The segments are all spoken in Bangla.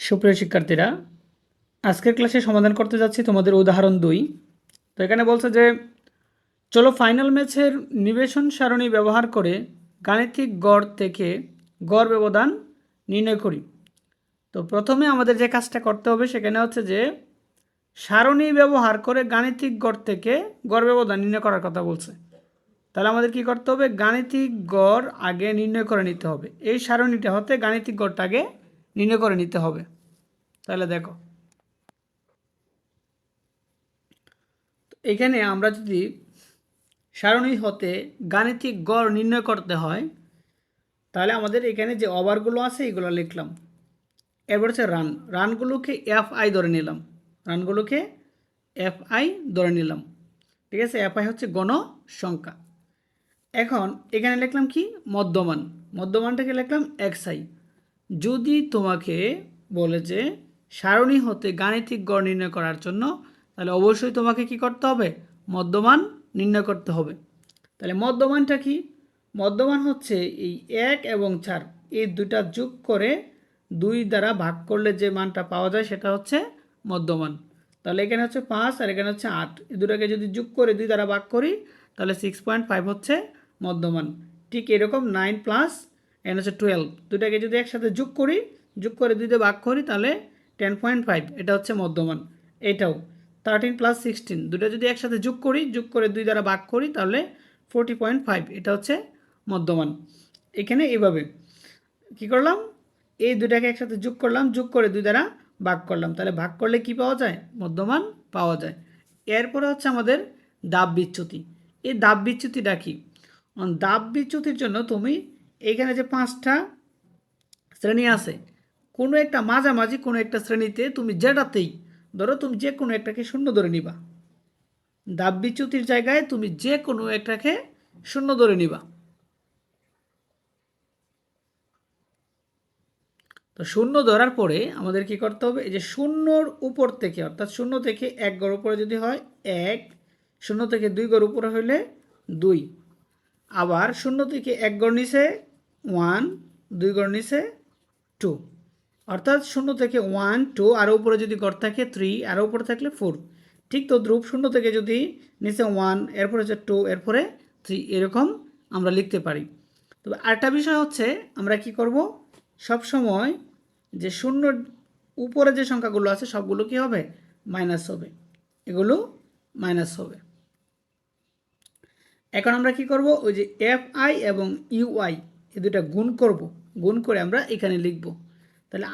সুপ্রিয় শিক্ষার্থীরা, আজকের ক্লাসে সমাধান করতে যাচ্ছি তোমাদের উদাহরণ দুই। তো এখানে বলছে যে, চলো ফাইনাল ম্যাচের নিবেশন সারণী ব্যবহার করে গাণিতিক গড় থেকে গড় ব্যবধান নির্ণয় করি। তো প্রথমে আমাদের যে কাজটা করতে হবে সেখানে হচ্ছে যে, সারণী ব্যবহার করে গাণিতিক গড় থেকে গড় ব্যবধান নির্ণয় করার কথা বলছে। তাহলে আমাদের কি করতে হবে? গাণিতিক গড় আগে নির্ণয় করে নিতে হবে। এই সারণীটা হতে গাণিতিক গড়টা আগে নির্ণয় করে নিতে হবে। তাহলে দেখো। এখানে আমরা যদি সারণী হতে গাণিতিক গড় নির্ণয় করতে হয়, তাহলে আমাদের এখানে যে ওভারগুলো আছে, এগুলো লিখলাম। এরপর হচ্ছে রান। রানগুলোকে এফ আই ধরে নিলাম। রানগুলোকে এফ আই ধরে নিলাম। ঠিক আছে? এফ আই হচ্ছে গণ সংখ্যা এখন এখানে লিখলাম কি? মধ্যমান। মধ্যমানটাকে লিখলাম এক্স আই যদি তোমাকে বলে যে সারণী হতে গাণিতিক গড় নির্ণয় করার জন্য, তাহলে অবশ্যই তোমাকে কি করতে হবে? মধ্যমান নির্ণয় করতে হবে। তাহলে মধ্যমানটা কি? মধ্যমান হচ্ছে এই এক এবং চার। এই দুটা যোগ করে দুই দ্বারা ভাগ করলে যে মানটা পাওয়া যায় সেটা হচ্ছে মধ্যমান। তাহলে এখানে হচ্ছে পাঁচ আর এখানে হচ্ছে আট। এই দুটাকে যদি যোগ করে দুই দ্বারা ভাগ করি, তাহলে সিক্স পয়েন্ট ফাইভ হচ্ছে মধ্যমান। ঠিক এরকম নাইন প্লাস এখানে হচ্ছে টুয়েলভ দুটাকে যদি একসাথে যোগ করি, যোগ করে দুইতে ভাগ করি, তাহলে টেন পয়েন্ট ফাইভ এটা হচ্ছে মধ্যমান। এটাও থার্টিন প্লাস সিক্সটিন দুটো যদি একসাথে যোগ করি, যোগ করে দুই দ্বারা ভাগ করি, তাহলে ফোরটি পয়েন্ট ফাইভ এটা হচ্ছে মধ্যমান। এখানে এইভাবে কি করলাম? এই দুটাকে একসাথে যোগ করলাম, যোগ করে দুই দ্বারা ভাগ করলাম। তাহলে ভাগ করলে কি পাওয়া যায়? মধ্যমান পাওয়া যায়। এরপরে হচ্ছে আমাদের দাব বিচ্যুতি। এই দাব বিচ্যুতিটা কি? দাব বিচ্যুতির জন্য তুমি এখানে যে পাঁচটা শ্রেণি আছে, কোনো একটা মাঝামাঝি কোনো একটা শ্রেণীতে তুমি যেটাতেই, ধরো তুমি যে কোনো একটাকে শূন্য ধরে নিবা। দাব বিচ্যুতির জায়গায় তুমি যে কোনো একটাকে শূন্য ধরে নিবা। তো শূন্য ধরার পরে আমাদের কি করতে হবে? এই যে শূন্যর উপর থেকে, অর্থাৎ শূন্য থেকে এক গড় উপরে যদি হয়, এক, শূন্য থেকে দুই গড় উপরে হইলে দুই। আবার শূন্য থেকে এক গড় নিচে ওয়ান দুই গড় নিচে টু অর্থাৎ শূন্য থেকে ওয়ান টু আর উপরে যদি গড় থাকে থ্রি আর উপরে থাকলে ফোর ঠিক তো দ্রুপ শূন্য থেকে যদি নিচে ওয়ান এরপরে হচ্ছে টু এরপরে থ্রি এরকম আমরা লিখতে পারি। তবে আরেকটা বিষয় হচ্ছে, আমরা কি করব? সব সময় যে শূন্য উপরে যে সংখ্যাগুলো আছে, সবগুলো কি হবে? মাইনাস হবে। এগুলো মাইনাস হবে। এখন আমরা কি করব? ওই যে এফ আই এবং ইউআই এ দুটা গুণ করব, গুণ করে আমরা এখানে লিখব। তাহলে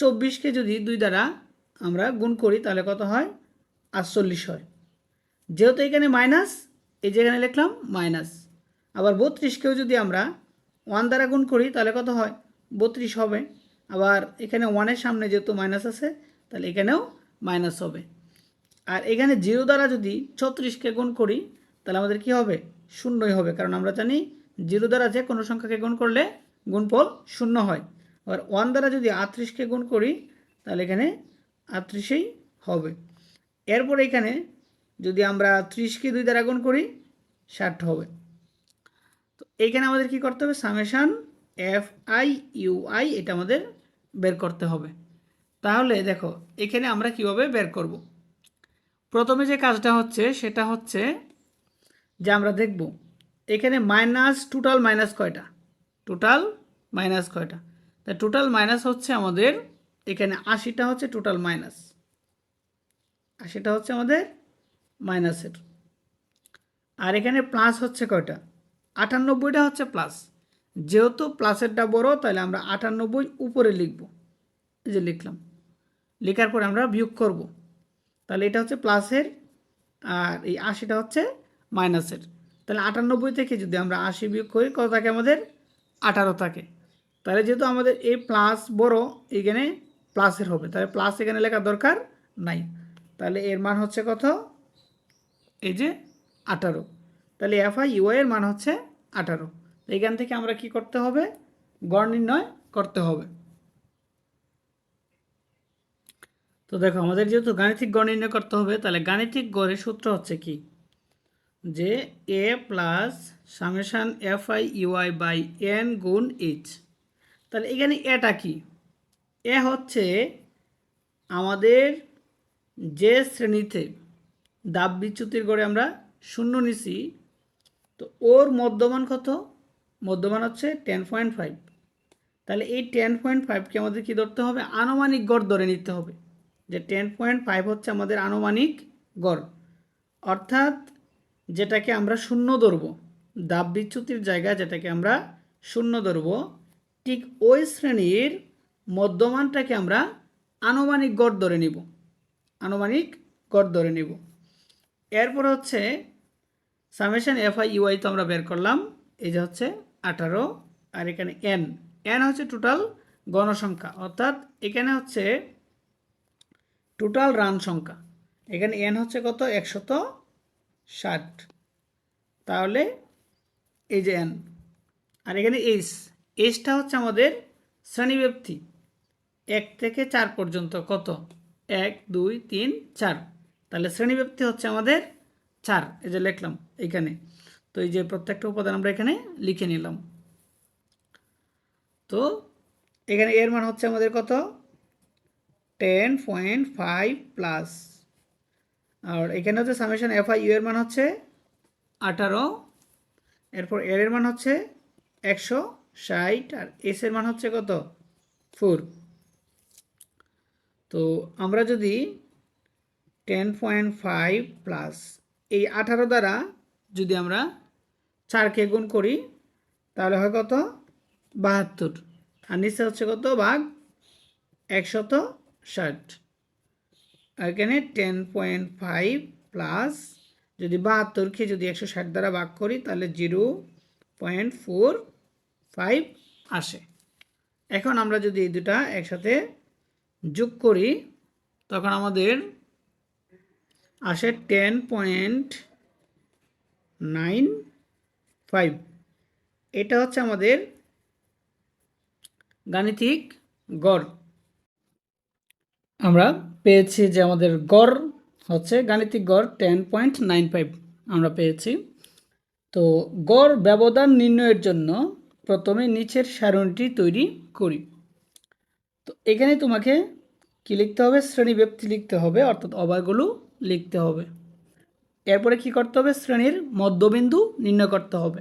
চব্বিশকে যদি দুই দ্বারা আমরা গুণ করি, তাহলে কত হয়? আটচল্লিশ হয়। যেহেতু এখানে মাইনাস, এই যেখানে লিখলাম মাইনাস। আবার বত্রিশকেও যদি আমরা ওয়ান দ্বারা গুণ করি, তাহলে কত হয়? বত্রিশ হবে। আবার এখানে ওয়ানের সামনে যেহেতু মাইনাস আছে, তাহলে এখানেও মাইনাস হবে। আর এখানে জিরো দ্বারা যদি ছত্রিশকে গুণ করি, তাহলে আমাদের কি হবে? শূন্যই হবে, কারণ আমরা জানি জিরো দ্বারা যে কোনো সংখ্যাকে গুণ করলে গুণফল শূন্য হয়। আবার ওয়ান দ্বারা যদি আটত্রিশকে গুণ করি, তাহলে এখানে আটত্রিশেই হবে। এরপর এখানে যদি আমরা ত্রিশকে দুই দ্বারা গুণ করি, ষাট হবে। তো এইখানে আমাদের কি করতে হবে? Summation F I U I, এটা আমাদের বের করতে হবে। তাহলে দেখো, এখানে আমরা কীভাবে বের করব? প্রথমে যে কাজটা হচ্ছে, সেটা হচ্ছে যে আমরা দেখব এখানে মাইনাস টোটাল মাইনাস কয়টা? টোটাল মাইনাস কয়টা? তা টোটাল মাইনাস হচ্ছে আমাদের, এখানে আশিটা হচ্ছে টোটাল মাইনাস আশিটা হচ্ছে আমাদের মাইনাসের আর এখানে প্লাস হচ্ছে কয়টা? আটানব্বইটা হচ্ছে প্লাস যেহেতু প্লাসেরটা বড়, তাহলে আমরা আটানব্বই উপরে লিখব। এই যে লিখলাম। লেখার পরে আমরা বিয়োগ করব। তাহলে এটা হচ্ছে প্লাসের আর এই আশিটা হচ্ছে মাইনাসের তাহলে আটানব্বই থেকে যদি আমরা আশি বিয়োগ করি, কত থাকে আমাদের? আঠারো থাকে। তাহলে যেহেতু আমাদের এই প্লাস বড়, এখানে প্লাসের হবে। তাহলে প্লাস এখানে লেখার দরকার নাই। তাহলে এর মান হচ্ছে কত? এই যে আঠারো। তাহলে এফ আই ইউ এর মান হচ্ছে আঠারো। এখান থেকে আমরা কি করতে হবে? গড় নির্ণয় করতে হবে। তো দেখো, আমাদের যেহেতু গাণিতিক গড় নির্ণয় করতে হবে, তাহলে গাণিতিক গড়ের সূত্র হচ্ছে কি? যে A plus summation F I UI by N গুণ এইচ। তাহলে এখানে এটা কি? এ হচ্ছে আমাদের যে শ্রেণীতে দাব বিচ্যুতির গড়ে আমরা শূন্য নিছি, তো ওর মধ্যমান কত? মধ্যমান হচ্ছে টেন পয়েন্ট ফাইভ। তাহলে এই টেন পয়েন্ট ফাইভকে আমাদের কী ধরতে হবে? আনুমানিক গড় ধরে নিতে হবে। যে টেন পয়েন্ট ফাইভ হচ্ছে আমাদের আনুমানিক গড়। অর্থাৎ যেটাকে আমরা শূন্য ধরব। দাব বিচ্যুতির জায়গা যেটাকে আমরা শূন্য ধরব। ঠিক ওই শ্রেণির মধ্যমানটাকে আমরা আনুমানিক গড় ধরে নিব। আনুমানিক গড় ধরে নিব। এরপর হচ্ছে সামেশন এফ আই ইউআই তো আমরা বের করলাম। এই যে হচ্ছে আঠারো আর এখানে এন। এন হচ্ছে টোটাল গণসংখ্যা। অর্থাৎ এখানে হচ্ছে টোটাল রান সংখ্যা। এখানে এন হচ্ছে কত? একশত ষাট। তাহলে এই যে এন। আর এখানে এইচ। এইচটা হচ্ছে আমাদের শ্রেণীব্যক্তি এক থেকে চার পর্যন্ত কত? এক, দুই, তিন, চার। তাহলে শ্রেণীব্যক্তি হচ্ছে আমাদের চার। এই যে লিখলাম এখানে। তো এই যে প্রত্যেকটা উপাদান আমরা এখানে লিখে নিলাম। তো এখানে এর মান হচ্ছে আমাদের কত? টেন পয়েন্ট ফাইভ প্লাস আর এখানে হচ্ছে সামেশন এফ আই ইউ এর মান হচ্ছে আঠারো, এরপর এর এর মান হচ্ছে একশো ষাট, আর এস এর মান হচ্ছে কত? ফোর তো আমরা যদি টেন পয়েন্ট ফাইভ প্লাস এই আঠারো দ্বারা যদি আমরা চারকে গুণ করি, তাহলে হয় কত? বাহাত্তর। আর নিচে হচ্ছে কত? ভাগ একশত ষাট। এখানে টেন পয়েন্ট ফাইভ প্লাস যদি বাহাত্তরকে যদি একশো ষাট দ্বারা ভাগ করি, তাহলে জিরো পয়েন্ট ফোর ফাইভ আসে। এখন আমরা যদি এই দুটা একসাথে যোগ করি, তখন আমাদের আসে টেন পয়েন্ট নাইন ফাইভ এটা হচ্ছে আমাদের গাণিতিক গড়। আমরা পেয়েছি যে আমাদের গড় হচ্ছে, গাণিতিক গড় টেন পয়েন্ট নাইন ফাইভ আমরা পেয়েছি। তো গড় ব্যবধান নির্ণয়ের জন্য প্রথমে নিচের সারণীটি তৈরি করি। তো এখানে তোমাকে কি লিখতে হবে? শ্রেণি ব্যক্তি লিখতে হবে, অর্থাৎ অবায়গুলো লিখতে হবে। এরপরে কি করতে হবে? শ্রেণির মধ্যবিন্দু নির্ণয় করতে হবে।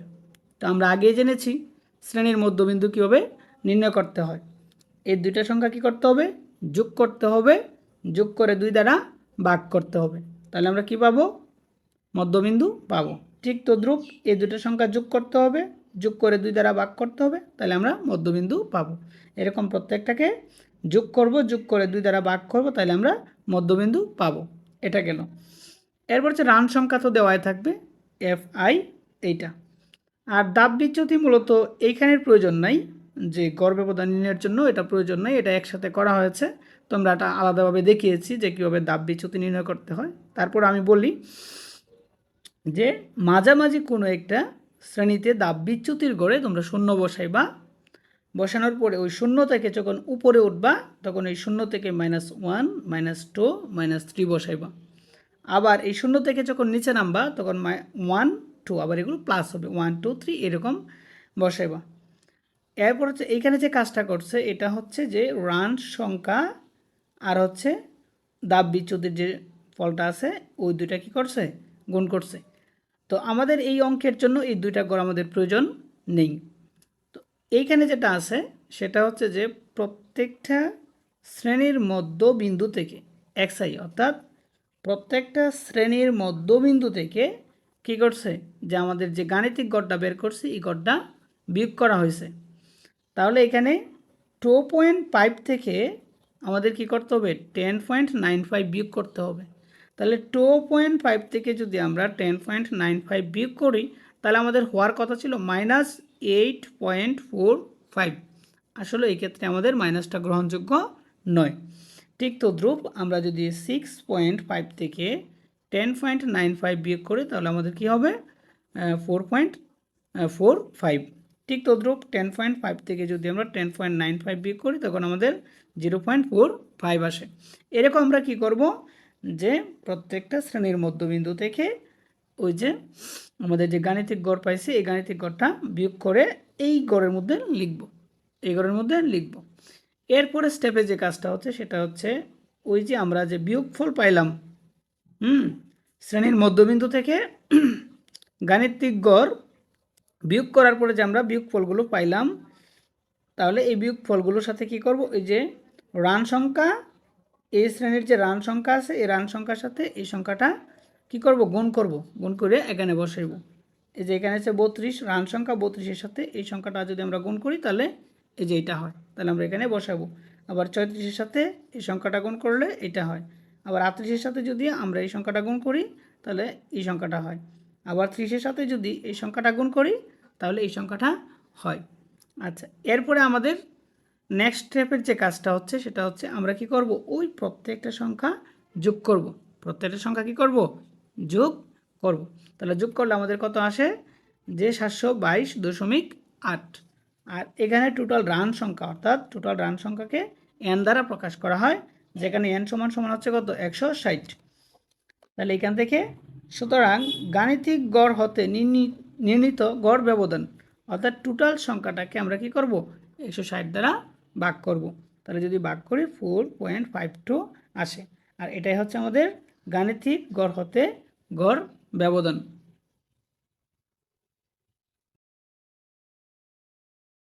তো আমরা আগেই জেনেছি, শ্রেণির মধ্যবিন্দু কীভাবে নির্ণয় করতে হয়। এই দুইটা সংখ্যা কি করতে হবে? যোগ করতে হবে, যোগ করে দুই দ্বারা ভাগ করতে হবে। তাহলে আমরা কি পাবো? মধ্যবিন্দু পাবো। ঠিক তদ্রূপ এই দুটো সংখ্যা যোগ করতে হবে, যোগ করে দুই দ্বারা ভাগ করতে হবে, তাহলে আমরা মধ্যবিন্দু পাবো। এরকম প্রত্যেকটাকে যোগ করব, যোগ করে দুই দ্বারা ভাগ করব, তাহলে আমরা মধ্যবিন্দু পাবো। এটা গেল। এরপর হচ্ছে রান সংখ্যা তো দেওয়াই থাকবে এফ আই এইটা। আর দাব বিচ্যুতি মূলত এইখানের প্রয়োজন নাই যে গড় নির্ণয়ের জন্য এটা প্রয়োজন নয় এটা একসাথে করা হয়েছে। তোমরা এটা আলাদাভাবে দেখিয়েছি যে কীভাবে দাব বিচ্যুতি নির্ণয় করতে হয়। তারপর আমি বলি যে মাঝামাঝি কোনো একটা শ্রেণীতে দাব বিচ্যুতির গড়ে তোমরা শূন্য বসাইবা। বসানোর পরে ওই শূন্য থেকে যখন উপরে উঠবা, তখন এই শূন্য থেকে minus one minus two minus three বসাইবা। আবার এই শূন্য থেকে যখন নিচে নামবা, তখন ওয়ান টু আবার এগুলো প্লাস হবে। ওয়ান টু থ্রি এরকম বসাইবা। এরপর হচ্ছে এইখানে যে কাজটা করছে, এটা হচ্ছে যে রান সংখ্যা আর হচ্ছে দাব বিচ্যুতির যে ফলটা আছে, ওই দুইটা কি করছে? গুণ করছে। তো আমাদের এই অঙ্কের জন্য এই দুইটা গড় আমাদের প্রয়োজন নেই। তো এইখানে যেটা আছে, সেটা হচ্ছে যে প্রত্যেকটা শ্রেণির মধ্যবিন্দু থেকে এক্সআই অর্থাৎ প্রত্যেকটা শ্রেণির মধ্যবিন্দু থেকে কি করছে? যে আমাদের যে গাণিতিক গড়টা বের করছে, এই গড়টা বিয়োগ করা হয়েছে। তাহলে এখানে টু পয়েন্ট ফাইভ থেকে আমাদের কি করতে হবে? টেন পয়েন্ট নাইন ফাইভ বিয়োগ করতে হবে। তাহলে টু পয়েন্ট ফাইভ থেকে যদি আমরা টেন পয়েন্ট নাইন ফাইভ বিয়োগ করি, তাহলে আমাদের হওয়ার কথা ছিল minus eight point four five আসলে এই ক্ষেত্রে আমাদের মাইনাসটা গ্রহণযোগ্য নয়। ঠিক তদ্রূপ আমরা যদি সিক্স পয়েন্ট ফাইভ থেকে টেন পয়েন্ট নাইন ফাইভ বিয়োগ করি, তাহলে আমাদের কী হবে? ফোর পয়েন্ট ফোর ফাইভ ঠিক তদ্রূপ টেন পয়েন্ট ফাইভ থেকে যদি আমরা টেন পয়েন্ট নাইন ফাইভ বিয়োগ করি, তখন আমাদের জিরো পয়েন্ট ফোর ফাইভ আসে। এরকম আমরা কি করব? যে প্রত্যেকটা শ্রেণির মধ্যবিন্দু থেকে ওই যে আমাদের যে গাণিতিক গড় পাইছি, এই গাণিতিক গড়টা বিয়োগ করে এই গড়ের মধ্যে লিখব। এই গড়ের মধ্যে লিখব। এরপরে স্টেপে যে কাজটা হচ্ছে, সেটা হচ্ছে ওই যে আমরা যে বিয়োগফল পাইলাম, হুম, শ্রেণির মধ্যবিন্দু থেকে গাণিতিক গড় বিয়োগ করার পরে যে আমরা বিয়োগ ফলগুলো পাইলাম, তাহলে এই বিয়োগ ফলগুলোর সাথে কি করব? এই যে রান সংখ্যা এই শ্রেণির যে রান সংখ্যা আছে, এই রান সংখ্যার সাথে এই সংখ্যাটা কি করব? গুণ করব। গুণ করে এখানে বসাইব। এই যে এখানে আছে বত্রিশ, রান সংখ্যা বত্রিশের সাথে এই সংখ্যাটা যদি আমরা গুণ করি, তাহলে এই যে এটা হয়। তাহলে আমরা এখানে বসাবো আবার ছয়ত্রিশের সাথে এই সংখ্যাটা গুণ করলে এটা হয়। আবার আটত্রিশের সাথে যদি আমরা এই সংখ্যাটা গুণ করি, তাহলে এই সংখ্যাটা হয়। আবার ত্রিশের সাথে যদি এই সংখ্যাটা গুণ করি তাহলে এই সংখ্যাটা হয়। আচ্ছা এরপরে আমাদের নেক্সট স্টেপের যে কাজটা হচ্ছে সেটা হচ্ছে আমরা কি করব? ওই প্রত্যেকটা সংখ্যা যোগ করব। প্রত্যেকটা সংখ্যা কি করব? যোগ করব। তাহলে যোগ করলে আমাদের কত আসে? যে সাতশো বাইশ দশমিক আট। আর এখানে টোটাল রান সংখ্যা, অর্থাৎ টোটাল রান সংখ্যাকে এন দ্বারা প্রকাশ করা হয়, যেখানে এন সমান সমান হচ্ছে কত? একশো ষাট। তাহলে এখান থেকে সুতরাং গাণিতিক গড় হতে নির্ণি- নির্ণীত গড় ব্যবধান, অর্থাৎ টোটাল সংখ্যাটাকে আমরা কি করব? একশো ষাট দ্বারা ভাগ করব। তাহলে যদি ভাগ করি ফোর পয়েন্ট ফাইভ টু আসে। আর এটাই হচ্ছে আমাদের গাণিতিক গড় হতে গড় ব্যবধান।